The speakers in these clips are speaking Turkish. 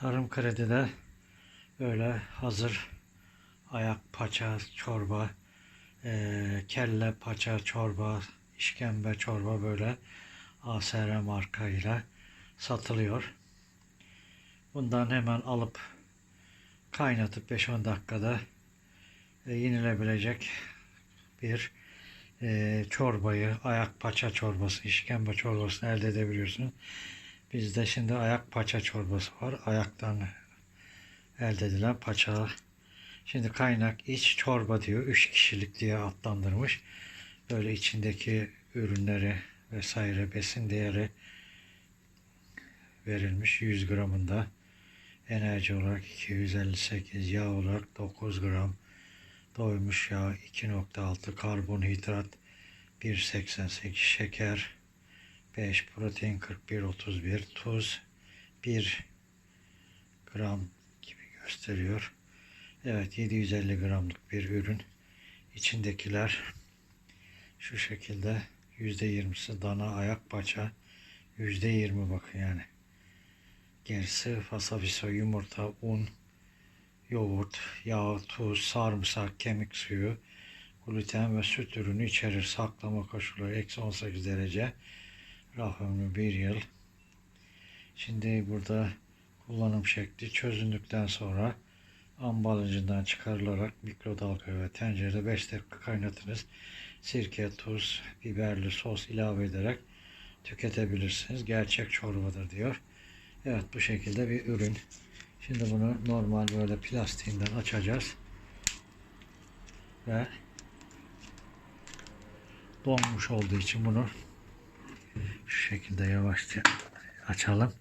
Tarım Kredi'de böyle hazır ayak paça çorba, eee, kelle paça çorba, işkembe çorba böyle ASR markayla satılıyor. Bundan hemen alıp kaynatıp 5-10 dakikada e, yenilebilecek bir e, çorbayı, ayak paça çorbası, işkembe çorbasını elde edebiliyorsun. Bizde şimdi ayak paça çorbası var. Ayaktan elde edilen paça. Şimdi kaynak iç çorba diyor. 3 kişilik diye adlandırmış. Böyle içindeki ürünleri vesaire besin değeri verilmiş 100 gramında. Enerji olarak 258, yağ olarak 9 gram, doymuş yağ 2.6, karbonhidrat 1.88, şeker 5, protein 41, 31, tuz 1 gram gibi gösteriyor. Evet 750 gramlık bir ürün. İçindekiler şu şekilde %20'si dana ayak paça %20 bakın yani. Gerisi fasafiso, yumurta, un, yoğurt, yağ, tuz, sarımsak, kemik suyu, gluten ve süt ürünü içerir. Saklama koşulları eksi 18 derece. Ömrü 1 yıl. Şimdi burada kullanım şekli çözündükten sonra ambalajından çıkarılarak mikrodalga ve tencerede 5 dakika kaynatınız. Sirke, tuz, biberli sos ilave ederek tüketebilirsiniz. Gerçek çorbadır diyor. Evet bu şekilde bir ürün. Şimdi bunu normal böyle plastiğinden açacağız. Ve donmuş olduğu için bunu şu şekilde yavaşça açalım.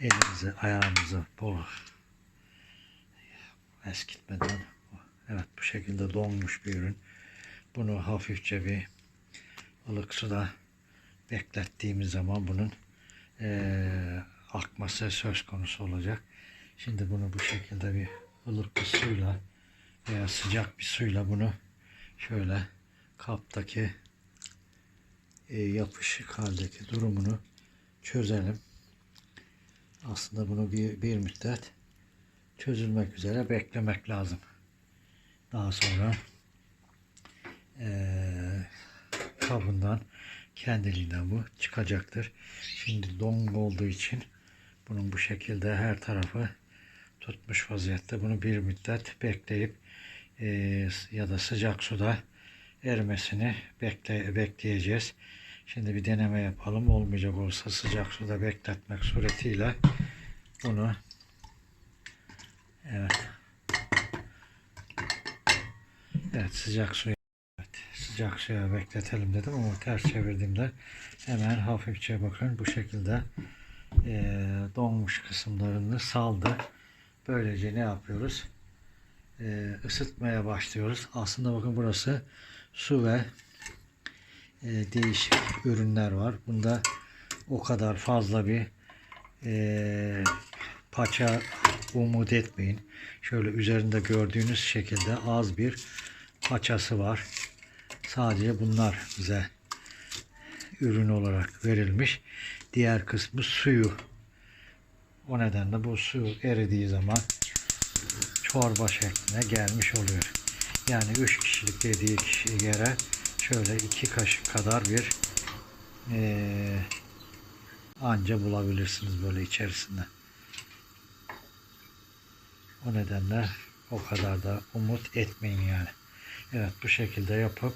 Elimizi, ayağımızı bol eskitmeden evet bu şekilde donmuş bir ürün. Bunu hafifçe bir ılık suda beklettiğimiz zaman bunun eee, akması söz konusu olacak. Şimdi bunu bu şekilde bir ılık bir suyla veya sıcak bir suyla bunu şöyle kaptaki e, yapışık haldeki durumunu çözelim. Aslında bunu bir, bir müddet çözülmek üzere beklemek lazım. Daha sonra eee kabından kendiliğinden bu çıkacaktır. Şimdi dong olduğu için bunun bu şekilde her tarafı tutmuş vaziyette. Bunu bir müddet bekleyip eee, ya da sıcak suda erimesini bekle, bekleyeceğiz. Şimdi bir deneme yapalım. Olmayacak olsa sıcak suda bekletmek suretiyle bunu evet evet sıcak suya evet, sıcak suya bekletelim dedim ama ters çevirdiğimde hemen hafifçe bakın bu şekilde eee, donmuş kısımlarını saldı. Böylece ne yapıyoruz? Eee ısıtmaya başlıyoruz. Aslında bakın burası su ve e, değişik ürünler var. Bunda o kadar fazla bir e, paça umut etmeyin. Şöyle üzerinde gördüğünüz şekilde az bir paçası var. Sadece bunlar bize ürün olarak verilmiş. Diğer kısmı suyu. O nedenle bu su eridiği zaman çorba şekline gelmiş oluyor. Yani 3 kişilik dediği kişiye göre şöyle 2 kaşık kadar bir eee, anca bulabilirsiniz böyle içerisinde. O nedenle o kadar da umut etmeyin yani. Evet bu şekilde yapıp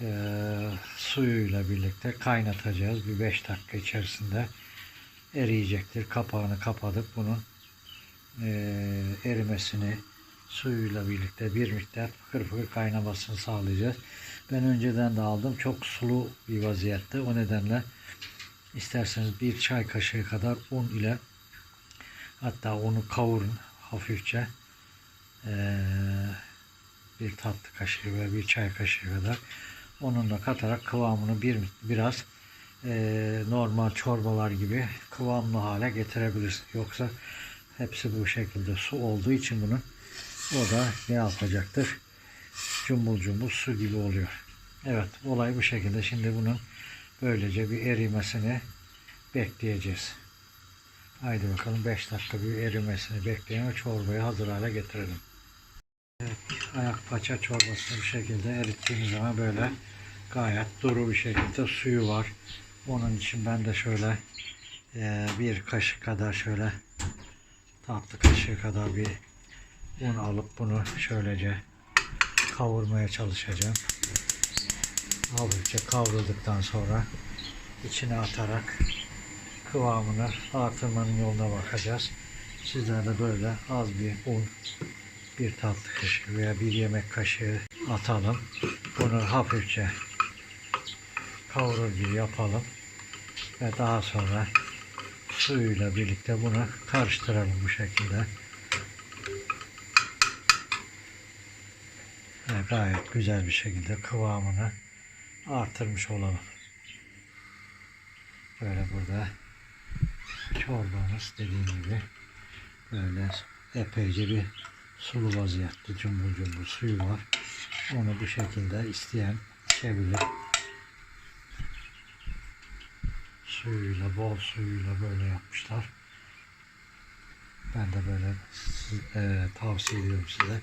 eee suyuyla birlikte kaynatacağız. Bir 5 dakika içerisinde eriyecektir. Kapağını kapatıp bunun eee, erimesini suyuyla birlikte bir miktar fıkır fıkır kaynamasını sağlayacağız. Ben önceden de aldım. Çok sulu bir vaziyette. O nedenle isterseniz bir çay kaşığı kadar un ile hatta onu kavurun hafifçe Eee, bir tatlı kaşığı ve bir çay kaşığı kadar onunla katarak kıvamını bir biraz eee, normal çorbalar gibi kıvamlı hale getirebilirsiniz. Yoksa hepsi bu şekilde su olduğu için bunun o da ne yapacaktır? Cumbul cumbul su gibi oluyor. Evet olay bu şekilde. Şimdi bunun böylece bir erimesini bekleyeceğiz. Haydi bakalım 5 dakika bir erimesini bekleyin çorbayı hazır hale getirelim. Evet, ayak paça çorbasını bu şekilde erittiğimiz zaman böyle gayet duru bir şekilde suyu var. Onun için ben de şöyle eee, bir kaşık kadar şöyle tatlı kaşığı kadar bir un alıp bunu şöylece kavurmaya çalışacağım. Hafifçe kavrulduktan sonra içine atarak kıvamını artırmanın yoluna bakacağız. Sizler de böyle az bir un, bir tatlı kaşığı veya bir yemek kaşığı atalım. Bunu hafifçe kavurur gibi yapalım. Ve daha sonra suyuyla birlikte bunu karıştıralım bu şekilde. Ve gayet güzel bir şekilde kıvamını artırmış olalım. Böyle burada çorbamız dediğim gibi böyle epeyce bir sulu vaziyette cumbul cumbul suyu var. Onu bu şekilde isteyen içebilir. Suyuyla, bol suyuyla böyle yapmışlar. Ben de böyle e, tavsiye ediyorum size.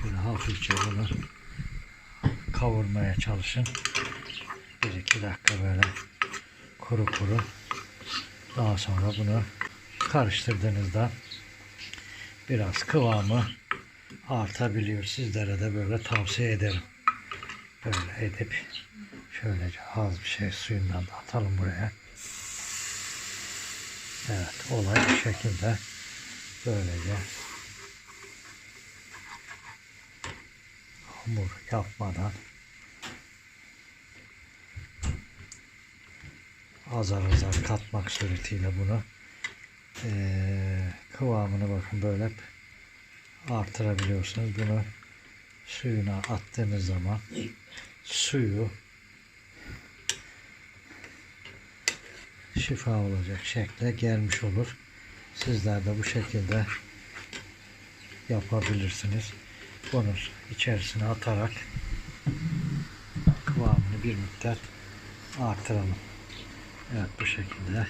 Şöyle hafifçe bunu kavurmaya çalışın. Bir iki dakika böyle kuru kuru. Daha sonra bunu karıştırdığınızda biraz kıvamı artabiliyor. Sizlere de böyle tavsiye ederim. Böyle edip şöylece az bir şey suyundan da atalım buraya. Evet olay bu şekilde böylece hamur yapmadan azar azar katmak suretiyle bunu eee, kıvamını bakın böyle artırabiliyorsunuz. Bunu suyuna attığınız zaman suyu şifa olacak şekle gelmiş olur. Sizler de bu şekilde yapabilirsiniz. Bunu içerisine atarak kıvamını bir miktar artıralım. Evet bu şekilde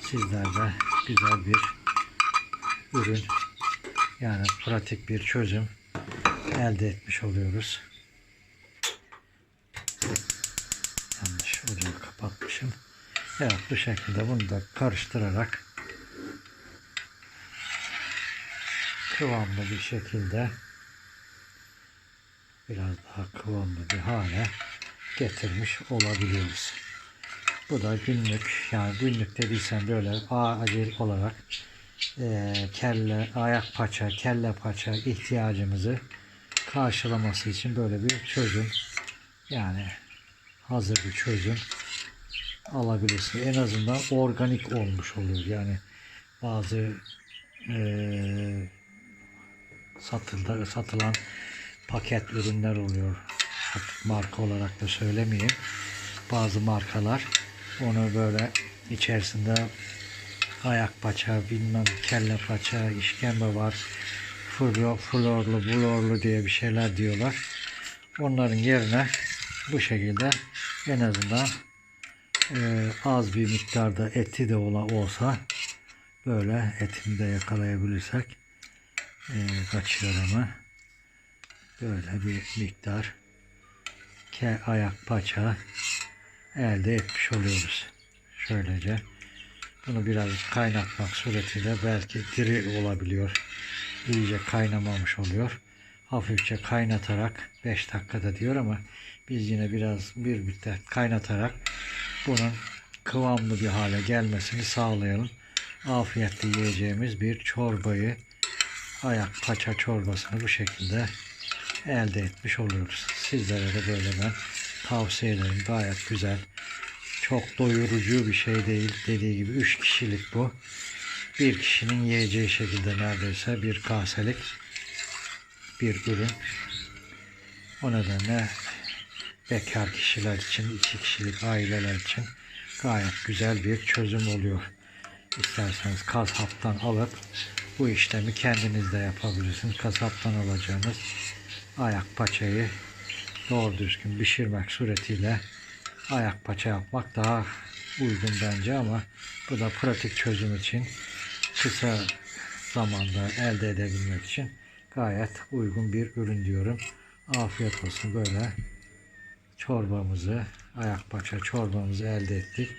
sizler de güzel bir ürün yani pratik bir çözüm elde etmiş oluyoruz. Yanlış ocağı kapatmışım. Evet bu şekilde bunu da karıştırarak kıvamlı bir şekilde biraz daha kıvamlı bir hale getirmiş olabiliyoruz. Bu da günlük yani günlük dediysem böyle acil olarak eee, kelle, ayak paça, kelle paça ihtiyacımızı karşılaması için böyle bir çözüm yani hazır bir çözüm alabilirsin. En azından organik olmuş oluyor. Yani bazı eee satılda, satılan paket ürünler oluyor. Marka olarak da söylemeyeyim. Bazı markalar onu böyle içerisinde ayak paça, bilmem kelle paça, işkembe var. Flo, florlu, blorlu diye bir şeyler diyorlar. Onların yerine bu şekilde en azından e, az bir miktarda eti de ola, olsa böyle etini de yakalayabilirsek e, kaçıyor ama böyle bir miktar ke ayak paça elde etmiş oluyoruz. Şöylece bunu biraz kaynatmak suretiyle belki diri olabiliyor. İyice kaynamamış oluyor. Hafifçe kaynatarak 5 dakikada diyor ama biz yine biraz bir müddet kaynatarak bunun kıvamlı bir hale gelmesini sağlayalım. Afiyetle yiyeceğimiz bir çorbayı ayak paça çorbasını bu şekilde elde etmiş oluyoruz. Sizlere de böyle ben tavsiye ederim. Gayet güzel. Çok doyurucu bir şey değil. Dediği gibi 3 kişilik bu. Bir kişinin yiyeceği şekilde neredeyse bir kaselik bir ürün. O nedenle bekar kişiler için, iki kişilik aileler için gayet güzel bir çözüm oluyor. İsterseniz kasaptan alıp bu işlemi kendiniz de yapabilirsiniz. Kasaptan alacağınız ayak paçayı doğru düzgün pişirmek suretiyle ayak paça yapmak daha uygun bence ama bu da pratik çözüm için kısa zamanda elde edebilmek için gayet uygun bir ürün diyorum. Afiyet olsun böyle çorbamızı, ayak paça çorbamızı elde ettik.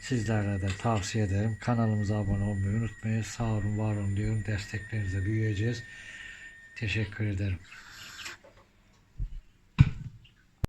Sizlere de tavsiye ederim. Kanalımıza abone olmayı unutmayın. Sağ olun, var olun diyorum. Desteklerinize büyüyeceğiz. Teşekkür ederim.